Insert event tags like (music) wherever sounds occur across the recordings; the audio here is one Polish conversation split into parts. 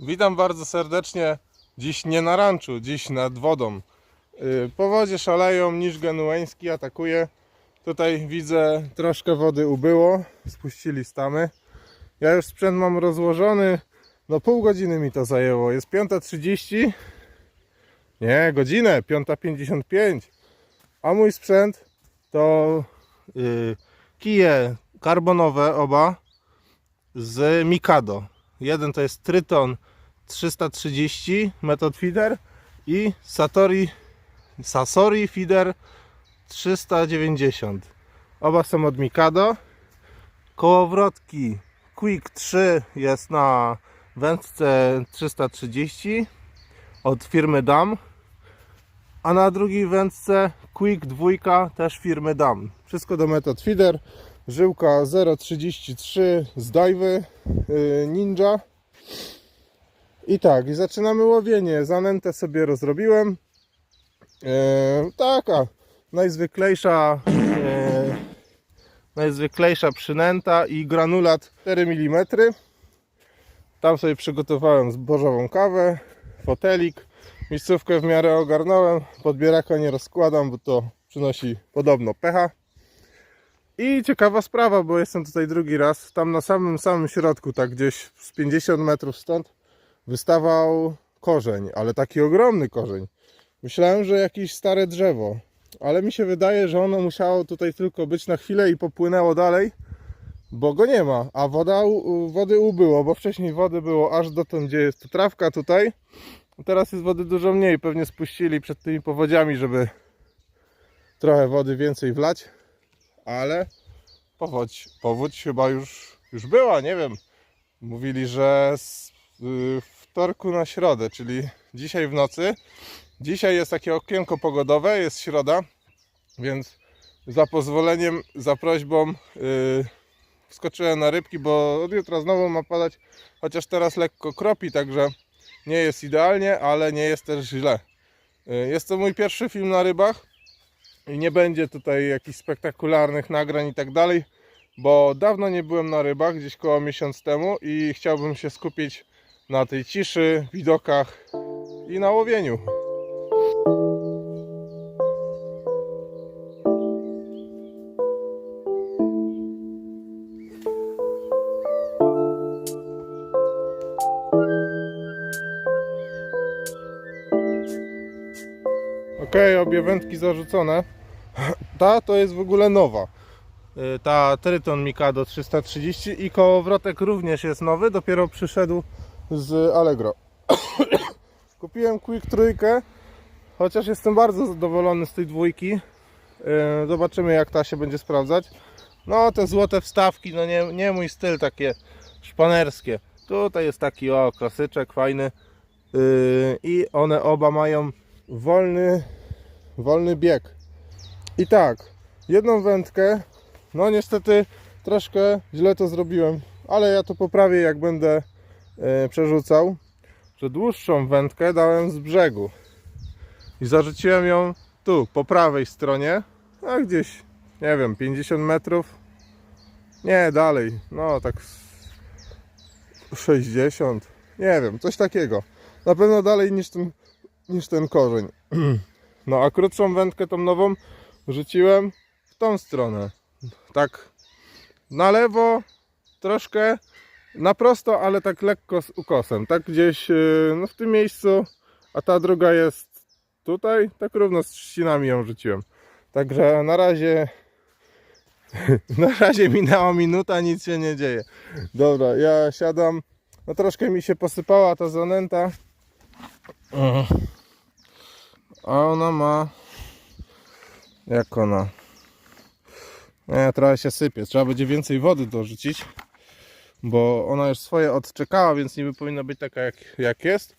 Witam bardzo serdecznie. Dziś nie na ranczu, dziś nad wodą. Yy, Powodzie szaleją, niż genueński atakuje. Tutaj widzę troszkę wody ubyło, spuścili stamy. Ja już sprzęt mam rozłożony. No pół godziny mi to zajęło. Jest 5.30. Nie, godzinę, 5.55. A mój sprzęt to yy, kije karbonowe oba z Mikado. Jeden to jest Tryton 330 Method Feeder i Satori Sasori Feeder 390. Oba są od Mikado. Kołowrotki Quick 3 jest na wędce 330 od firmy Dam. A na drugiej wędce Quick 2 też firmy Dam. Wszystko do Method Feeder. Żyłka 0,33 z Dajwy Ninja. I tak, i zaczynamy łowienie. Zanętę sobie rozrobiłem. Yy, taka najzwyklejsza yy, najzwyklejsza przynęta i granulat 4 mm. Tam sobie przygotowałem zbożową kawę, fotelik. Miejscówkę w miarę ogarnąłem. Podbieraka nie rozkładam, bo to przynosi podobno pecha. I ciekawa sprawa, bo jestem tutaj drugi raz. Tam na samym samym środku, tak gdzieś z 50 metrów stąd, wystawał korzeń, ale taki ogromny korzeń. Myślałem, że jakieś stare drzewo, ale mi się wydaje, że ono musiało tutaj tylko być na chwilę i popłynęło dalej, bo go nie ma. A woda, wody ubyło, bo wcześniej wody było aż dotąd, gdzie jest trawka tutaj. Teraz jest wody dużo mniej. Pewnie spuścili przed tymi powodziami, żeby trochę wody więcej wlać ale powódź, powódź chyba już, już była, nie wiem. Mówili, że z y, wtorku na środę, czyli dzisiaj w nocy. Dzisiaj jest takie okienko pogodowe, jest środa, więc za pozwoleniem, za prośbą y, wskoczyłem na rybki, bo od jutra znowu ma padać, chociaż teraz lekko kropi, także nie jest idealnie, ale nie jest też źle. Y, Jest to mój pierwszy film na rybach i nie będzie tutaj jakichś spektakularnych nagrań i tak dalej, bo dawno nie byłem na rybach, gdzieś koło miesiąc temu i chciałbym się skupić na tej ciszy, widokach i na łowieniu. Ok, obie wędki zarzucone. Ta to jest w ogóle nowa. Y, Ta Tryton Mikado 330 i kołowrotek również jest nowy, dopiero przyszedł z Allegro. (coughs) Kupiłem Quick trójkę, chociaż jestem bardzo zadowolony z tej dwójki. Y, Zobaczymy jak ta się będzie sprawdzać. No te złote wstawki, no nie, nie mój styl, takie szpanerskie. Tutaj jest taki o klasyczek fajny. Yy, I one oba mają wolny, wolny bieg. I tak, jedną wędkę, no niestety troszkę źle to zrobiłem, ale ja to poprawię jak będę e, przerzucał, że dłuższą wędkę dałem z brzegu i zarzuciłem ją tu, po prawej stronie, a gdzieś, nie wiem, 50 metrów, nie, dalej, no tak z 60, nie wiem, coś takiego. Na pewno dalej niż ten, niż ten korzeń. (clears throat) No a krótszą wędkę tą nową rzuciłem w tą stronę. Tak na lewo, troszkę na prosto, ale tak lekko z ukosem. Tak gdzieś yy, no w tym miejscu, a ta druga jest tutaj, tak równo z trzcinami ją rzuciłem. Także na razie (laughs) na razie minęła minuta, nic się nie dzieje. Dobra, ja siadam. No troszkę mi się posypała ta zanęta. A ona ma. Jak ona? Nie, trochę się sypie. Trzeba będzie więcej wody dorzucić. Bo ona już swoje odczekała, więc niby powinna być taka jak, jak jest.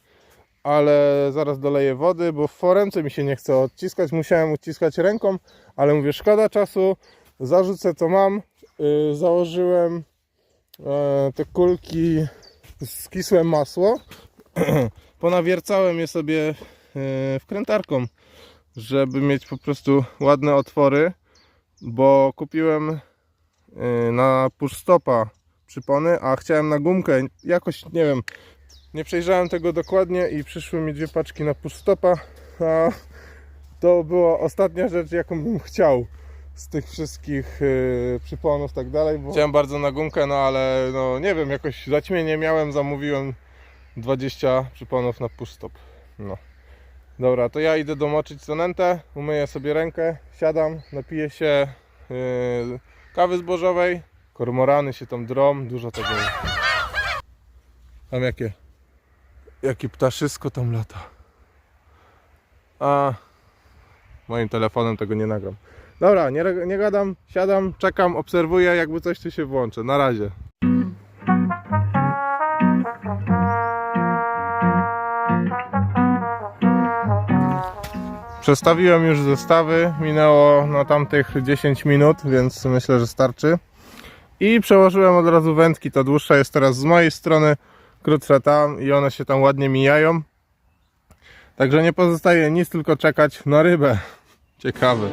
Ale zaraz doleję wody, bo w foremce mi się nie chce odciskać. Musiałem uciskać ręką, ale mówię, szkoda czasu. Zarzucę co mam. Yy, założyłem e, te kulki z kisłe masło. (clears throat) Ponawiercałem je sobie wkrętarką, żeby mieć po prostu ładne otwory, bo kupiłem e, na push stopa przypony, a chciałem na gumkę, jakoś nie wiem, Nie przejrzałem tego dokładnie i przyszły mi dwie paczki na push stopa, a to była ostatnia rzecz, jaką bym chciał z tych wszystkich yy, przyponów tak dalej. Bo... Chciałem bardzo na gumkę, no ale no nie wiem, jakoś zaćmienie miałem, zamówiłem 20 przyponów na push stop. No. Dobra, to ja idę domoczyć sonentę, umyję sobie rękę, siadam, napiję się yy, kawy zbożowej, kormorany się tam drą, dużo tego. Tam jakie, jakie ptaszysko tam lata. A moim telefonem tego nie nagram. Dobra, nie, nie gadam, siadam, czekam, obserwuję, jakby coś tu się włączy. Na razie. Przestawiłem już zestawy, minęło na tamtych 10 minut, więc myślę, że starczy. I przełożyłem od razu wędki, ta dłuższa jest teraz z mojej strony, krótsza tam i one się tam ładnie mijają. Także nie pozostaje nic, tylko czekać na rybę. Ciekawe.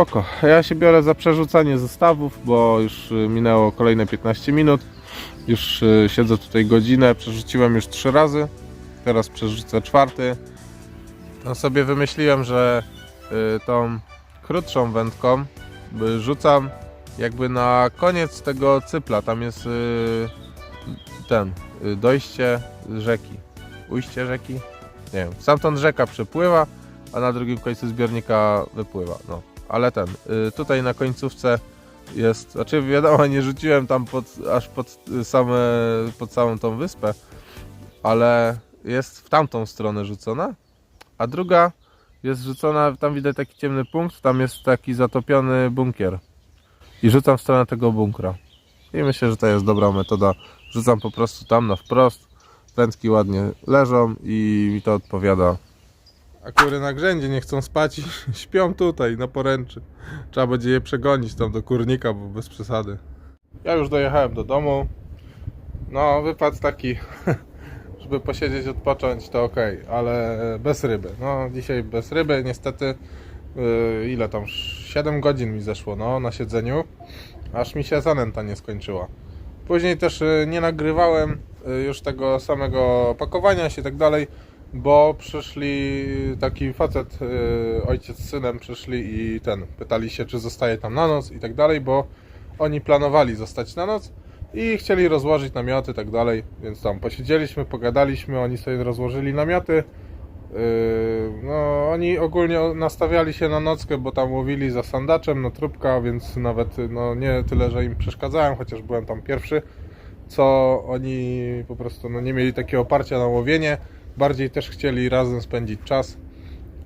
Spoko. Ja się biorę za przerzucanie zestawów, bo już y, minęło kolejne 15 minut. Już y, siedzę tutaj godzinę, przerzuciłem już trzy razy. Teraz przerzucę czwarty. No sobie wymyśliłem, że y, tą krótszą wędką rzucam jakby na koniec tego cypla. Tam jest ten dojście rzeki. Ujście rzeki? Nie wiem. Stamtąd rzeka przepływa a na drugim końcu zbiornika wypływa. No, ale ten, y, tutaj na końcówce jest, znaczy wiadomo, nie rzuciłem tam pod, aż pod same, pod całą tą wyspę, ale jest w tamtą stronę rzucona, a druga jest rzucona, tam widać taki ciemny punkt, tam jest taki zatopiony bunkier i rzucam w stronę tego bunkra. I myślę, że to jest dobra metoda. Rzucam po prostu tam na wprost, wędki ładnie leżą i mi to odpowiada Akury na grzędzie nie chcą spać i (laughs) śpią tutaj na poręczy. Trzeba będzie je przegonić tam do kurnika, bo bez przesady. Ja już dojechałem do domu. No, wypad taki, (laughs) żeby posiedzieć, odpocząć, to ok, ale bez ryby. No, dzisiaj bez ryby, niestety. Yy, ile tam? 7 godzin mi zeszło, no, na siedzeniu. Aż mi się zanęta nie skończyła. Później też yy, nie nagrywałem yy, już tego samego pakowania się i tak dalej bo przyszli taki facet, yy, ojciec z synem przyszli i ten, pytali się czy zostaje tam na noc i tak dalej, bo oni planowali zostać na noc i chcieli rozłożyć namioty i tak dalej, więc tam posiedzieliśmy, pogadaliśmy, oni sobie rozłożyli namioty. Yy, no, oni ogólnie nastawiali się na nockę, bo tam łowili za sandaczem, no trupka, więc nawet no, nie tyle, że im przeszkadzałem, chociaż byłem tam pierwszy, co oni po prostu no, nie mieli takiego oparcia na łowienie bardziej też chcieli razem spędzić czas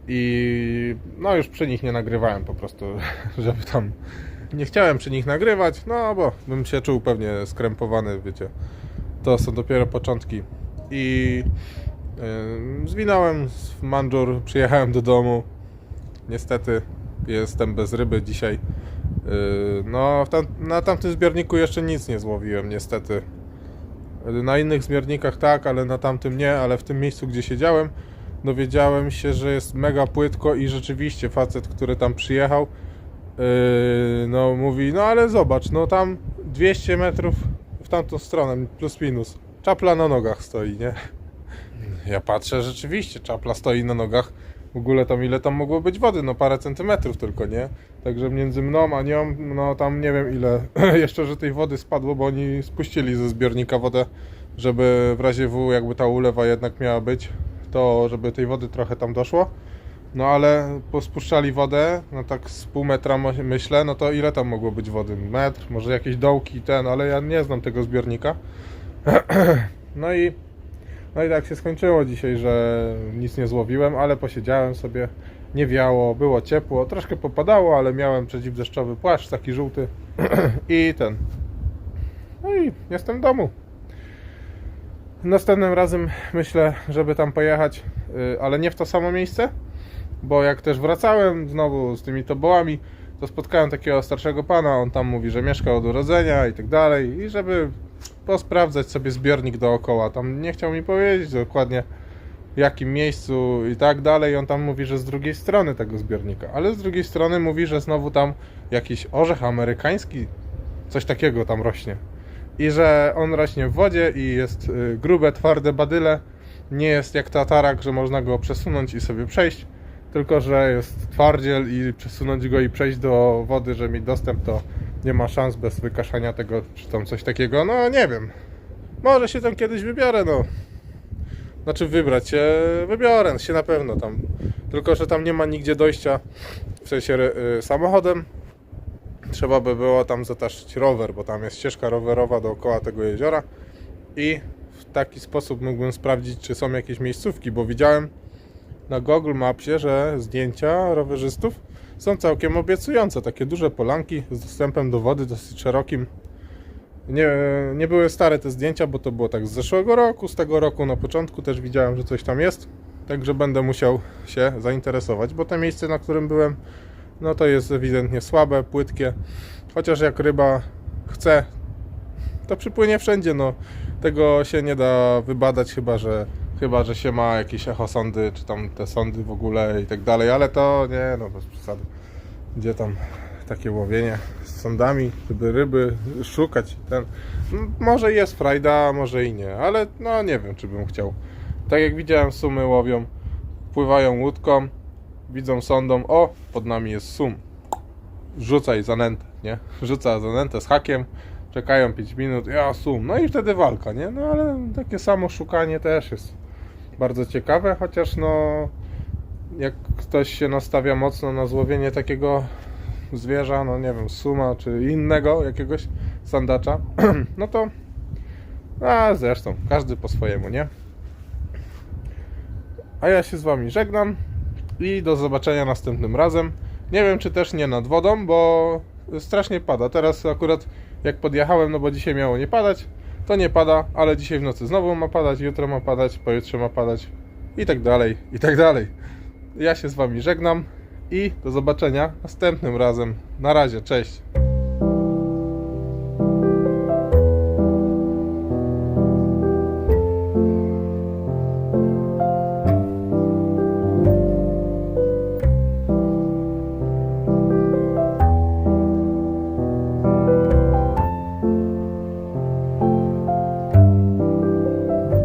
i no już przy nich nie nagrywałem po prostu, (laughs) żeby tam nie chciałem przy nich nagrywać, no bo bym się czuł pewnie skrępowany, wiecie. To są dopiero początki i yy, zwinąłem w Mandżur, przyjechałem do domu. Niestety jestem bez ryby dzisiaj. Yy, no, tam, na tamtym zbiorniku jeszcze nic nie złowiłem, niestety. Na innych zmiernikach tak, ale na tamtym nie, ale w tym miejscu, gdzie siedziałem, dowiedziałem się, że jest mega płytko i rzeczywiście facet, który tam przyjechał, yy, no mówi, no ale zobacz, no tam 200 metrów w tamtą stronę, plus minus. Czapla na nogach stoi, nie? Ja patrzę, rzeczywiście, czapla stoi na nogach. W ogóle tam ile tam mogło być wody? No parę centymetrów tylko, nie? Także między mną a nią, no tam nie wiem ile (clears throat) jeszcze, że tej wody spadło, bo oni spuścili ze zbiornika wodę, żeby w razie W, jakby ta ulewa jednak miała być, to żeby tej wody trochę tam doszło. No ale pospuszczali wodę, no tak z pół metra myślę, no to ile tam mogło być wody? Metr, może jakieś dołki, ten, ale ja nie znam tego zbiornika. (clears throat) No i, no i tak się skończyło dzisiaj, że nic nie złowiłem, ale posiedziałem sobie, nie wiało, było ciepło, troszkę popadało, ale miałem przeciwdeszczowy płaszcz, taki żółty. (clears throat) I ten. No i jestem w domu. Następnym razem myślę, żeby tam pojechać, y, ale nie w to samo miejsce, bo jak też wracałem znowu z tymi tobołami, to spotkałem takiego starszego pana, on tam mówi, że mieszkał od urodzenia i tak dalej. I żeby posprawdzać sobie zbiornik dookoła, tam nie chciał mi powiedzieć dokładnie w jakim miejscu i tak dalej, on tam mówi, że z drugiej strony tego zbiornika, ale z drugiej strony mówi, że znowu tam jakiś orzech amerykański, coś takiego tam rośnie. I że on rośnie w wodzie i jest y, grube, twarde badyle. Nie jest jak tatarak, że można go przesunąć i sobie przejść, tylko że jest twardziel i przesunąć go i przejść do wody, żeby mieć dostęp, to nie ma szans bez wykaszania tego, czy tam coś takiego. No nie wiem. Może się tam kiedyś wybiorę, no. Znaczy wybrać się, wybiorę się na pewno tam. Tylko, że tam nie ma nigdzie dojścia, w sensie y, samochodem, trzeba by było tam zataszyć rower, bo tam jest ścieżka rowerowa dookoła tego jeziora i w taki sposób mógłbym sprawdzić, czy są jakieś miejscówki, bo widziałem na Google Mapsie, że zdjęcia rowerzystów są całkiem obiecujące. Takie duże polanki z dostępem do wody dosyć szerokim. Nie, nie były stare te zdjęcia, bo to było tak z zeszłego roku, z tego roku na początku też widziałem, że coś tam jest. Także będę musiał się zainteresować, bo to miejsce, na którym byłem, no to jest ewidentnie słabe, płytkie. Chociaż jak ryba chce, to przypłynie wszędzie. No, tego się nie da wybadać, chyba że, chyba, że się ma jakieś echosondy, czy tam te sondy w ogóle i tak dalej, ale to nie, no bez przesady. Gdzie tam takie łowienie z sondami, żeby ryby szukać. Ten, może jest frajda, może i nie, ale no nie wiem, czy bym chciał. Tak jak widziałem, sumy łowią, pływają łódką, widzą sondą, o, pod nami jest sum. Rzucaj zanętę, nie? Rzuca zanętę z hakiem, czekają 5 minut, ja sum, no i wtedy walka, nie? No ale takie samo szukanie też jest bardzo ciekawe, chociaż no jak ktoś się nastawia mocno na złowienie takiego zwierza, no nie wiem, suma czy innego jakiegoś sandacza, (clears throat) no to a zresztą, każdy po swojemu, nie? A ja się z wami żegnam i do zobaczenia następnym razem. Nie wiem, czy też nie nad wodą, bo strasznie pada. Teraz akurat jak podjechałem, no bo dzisiaj miało nie padać, to nie pada, ale dzisiaj w nocy znowu ma padać, jutro ma padać, pojutrze ma padać i tak dalej, i tak dalej. Ja się z wami żegnam i do zobaczenia następnym razem. Na razie, cześć.